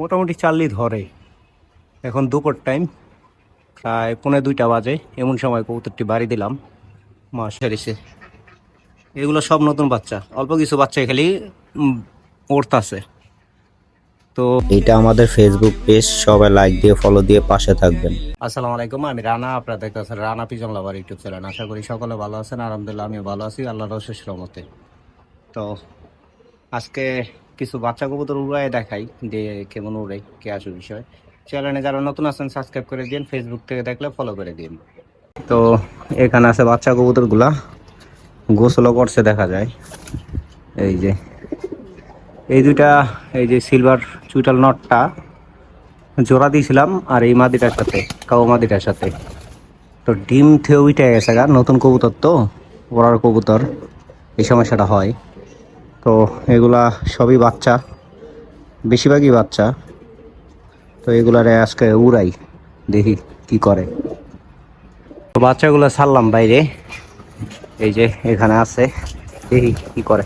মোটামুটি চাললি ধরে। এখন দুপুর টাইম প্রায় পৌনে দুইটা বাজে এমন সময় কবুতরটি বাড়ি দিলাম মা সেরেছে এগুলো সব নতুন বাচ্চা অল্প কিছু বাচ্চা খালি উঠতাছে তো এটা আমাদের ফেসবুক পেজ সবাই লাইক দিয়ে ফলো দিয়ে পাশে থাকবেন। আসসালামু আলাইকুম আমি রানা আপনারা দেখতেছেন Rana pigeon lover YouTube channel আশা করি সকলে ভালো আছেন আলহামদুলিল্লাহ আমিও ভালো আছি আল্লাহর রহমতে। তো আজকে কিছু বাচ্চা কবুতর উড়ায় দেখাই, যে কেমন উড়ে, কে আসে বিষয়। চ্যানেলে যারা নতুন আছেন সাবস্ক্রাইব করে দিন ফেসবুক থেকে দেখলে ফলো করে দিন তো এখানে আছে বাচ্চা কবুতরগুলা। গোসলও করছে দেখা যায়। এই যে, এই দুইটা, এই যে সিলভার চুইটাল নটটা জোড়া দিয়েছিলাম, আর এই মাদিটার সাথে, কাউ মাদিটার সাথে। তো ডিম থেও উঠে গেছে গা, নতুন কবুতর তো ওড়ার কবুতর, এই সমস্যাটা হয়। তো এগুলা সবই বাচ্চা, বেশিরভাগই বাচ্চা। তো এগুলারে আজকে উড়াই, দেখি কি করে। তো বাচ্চাগুলো ছাড়লাম বাইরে, এই যে এখানে আছে, দেখি কি করে।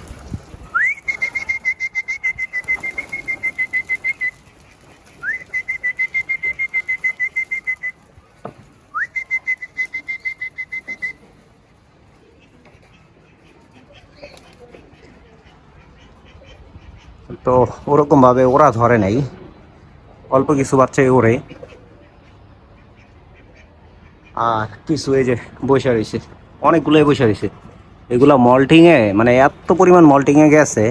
তো ওরকম ভাবে ওরা ধরে নাই। অল্প কিছু বাচ্চাই ওরে। আর কিছু এই যে বসে রয়েছে। অনেকগুলোই বসে রয়েছে। এগুলা মল্টিং এ মানে এত পরিমাণ মল্টিং এ গেছে,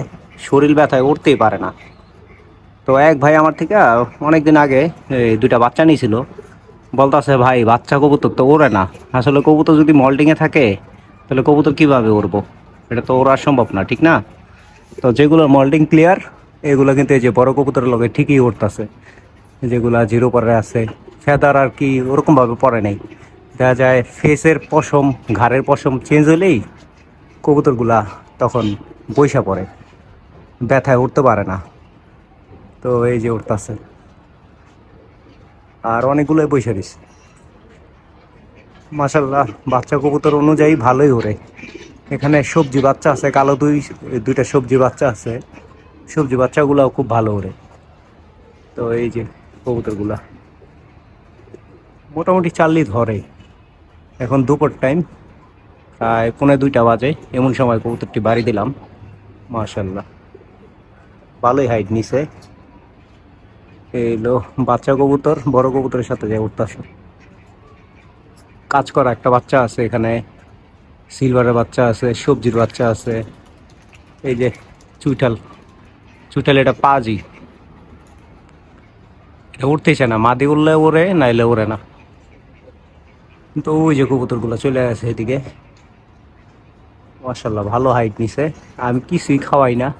শরীর ব্যথায় উঠতেই পারে না। তো এক ভাই আমার থেকে অনেক দিন আগে দুইটা বাচ্চা নিয়েছিল। বলতাছে, ভাই, বাচ্চা কবুতর তো ওড়ে না। আসলে কবুতর যদি মল্টিং এ থাকে, তাহলে কবুতর কীভাবে উড়বো? এটা তো ওরা সম্ভব না, ঠিক না? তো যেগুলো মল্টিং ক্লিয়ার এগুলো কিন্তু এই যে বড় কবুতরের লগে ঠিকই উঠতেছে যেগুলা জিরো পরে আছে ফেদার আর কি ওরকম ভাবে পড়ে নেই। দেখা যায় ফেসের পশম, ঘাড়ের পশম চেঞ্জ হলেই কবুতরগুলা তখন বৈশা পড়ে। ব্যথায় উঠতে পারে না। তো এই যে উঠতেছে আর অনেকগুলোই বৈশা দিছে। মাসাল্লাহ বাচ্চা কবুতর অনুযায়ী ভালোই ওরে এখানে সবজি বাচ্চা আছে, কালো দুই, দুইটা সবজি বাচ্চা আছে। সবজি বাচ্চাগুলাও খুব ভালো ওরে। তো এই যে কবুতরগুলা। মোটামুটি চাললি ধরে। এখন দুপুর টাইম প্রায় পৌনে দুইটা বাজে। এমন সময় কবুতরটি বাড়ি দিলাম। মার্শাল্লাহ ভালোই হাইট নিছে। এলো বাচ্চা কবুতর, বড় কবুতরের সাথে যায় উঠতেছে। কাজ করা একটা বাচ্চা আছে এখানে। সিলভারের বাচ্চা আছে, সবজির বাচ্চা আছে। এই যে চুইটাল চুইটাল এটা পাজি। এটা উঠতেছে না, মাদি উঠলে ওরে নাইলে ওরে না। কিন্তু ওই যে কবুতরগুলো চলে আসে এদিকে। মার্শাল্লাহ ভালো হাইট নিছে। আমি কিছুই খাওয়াই না।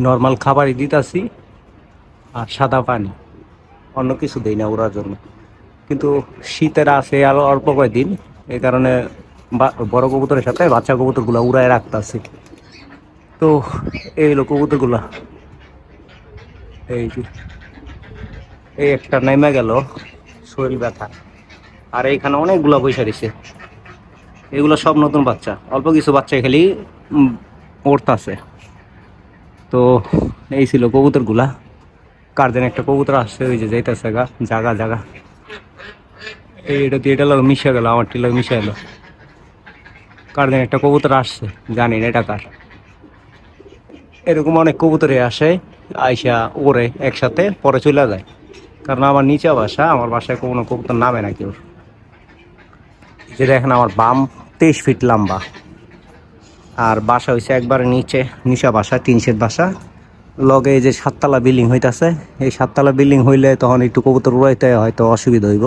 নর্মাল খাবারই দিতাছি, আর সাদা পানি। অন্য কিছু দেই না ওরার জন্য। কিন্তু শীতের আছে আর অল্প কয়েকদিন এই কারণে বড় কবুতরের সাথে বাচ্চা কবুতরগুলো উড়ায় রাখতেছি। তো এই হলো কবুতরগুলা। এই এই একটা নেমে গেল, শরীর ব্যথা। আর এইখানে অনেকগুলা পয়সা দিছে। এগুলো সব নতুন বাচ্চা। অল্প কিছু বাচ্চা খালি উঠতেছে তো এই ছিল কবুতরগুলা। কার যেন একটা কবুতর আসছে, ওই যে যাইতেছে গা, জাগা জাগা। এই এটা দিয়ে এটা মিশে গেল আমার টিলাগ মিশে গেল। কার যেন একটা কবুতর আসছে, জানি না এটা কার। এরকম অনেক কবুতরে আসে, আইসা ওরে একসাথে, পরে চলে যায়। কারণ আমার নিচে বাসা, আমার বাসায় কোনো কবুতর নামে না কেউ। যে দেখেন আমার বাম তেইশ ফিট লম্বা। আর বাসা হয়েছে একবারে নিচে, নিচা বাসা শেড বাসা। লগে যে সাততলা বিল্ডিং হইতাছে, এই সাততলা বিল্ডিং হইলে তখন একটু কবুতর উড়াইতে হয়তো অসুবিধা হইব।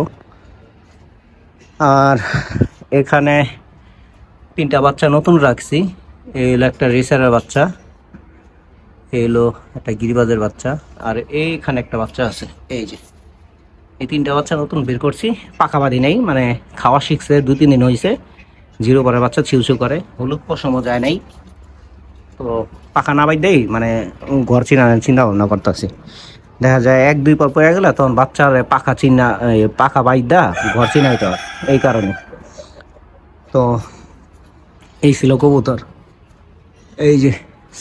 আর এখানে তিনটা বাচ্চা নতুন রাখছি। এই হলো একটা রেসারের বাচ্চা, এই হলো একটা গিরিবাজের বাচ্চা, আর এইখানে একটা বাচ্চা আছে। এই যে, এই তিনটা বাচ্চা নতুন বের করছি পাকা পাকাবাদি নেই মানে খাওয়া শিখছে, দু, তিন দিন হয়েছে জিরো পরের বাচ্চা ছিউছু করে, হলুদ পশমও যায় নাই। তো পাকা না বাই দেই মানে ঘর চিনা চিন্তা ভাবনা করতেছি। দেখা যায় এক, দুই পর পড়ে গেলে তখন বাচ্চার পাকা এই পাকা বাইদা ঘর চিনাইতে হয়, এই কারণে। তো এই ছিল কবুতর। এই যে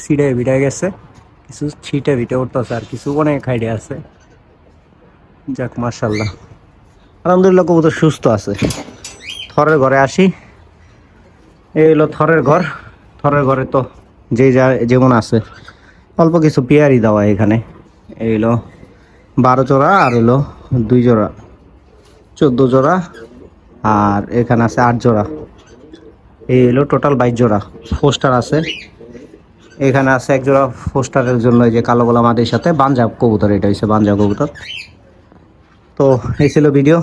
সিটে ভিড়ে গেছে, কিছু ছিটে ভিটে উঠতেছে আর কিছু অনেক হাইডে আছে। যাক মার্শাল্লাহ আলহামদুলিল্লাহ, কবুতর সুস্থ আছে। থরের ঘরে আসি। এই হলো থরের ঘর। থরের ঘরে তো যে যা যেমন আছে। অল্প কিছু পেয়ারি দেওয়া এখানে। এই হলো বারো জোড়া আর হলো দুই জোড়া, চোদ্দ জোড়া আর এখানে আছে আট জোড়া। এই হলো টোটাল বাইশ জোড়া পোস্টার আছে। এখানে আছে এক জোড়া পোস্টারের জন্য এই যে কালো গোলা মাটির সাথে বাঞ্জাব কবুতর, এটা হচ্ছে বাঞ্জাব কবুতর। তো এই ছিল ভিডিও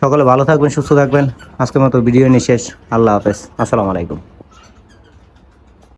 সকলে ভালো থাকবেন, সুস্থ থাকবেন। আজকের মতো ভিডিও নিয়ে শেষ। আল্লাহ হাফেজ। আসসালামু আলাইকুম।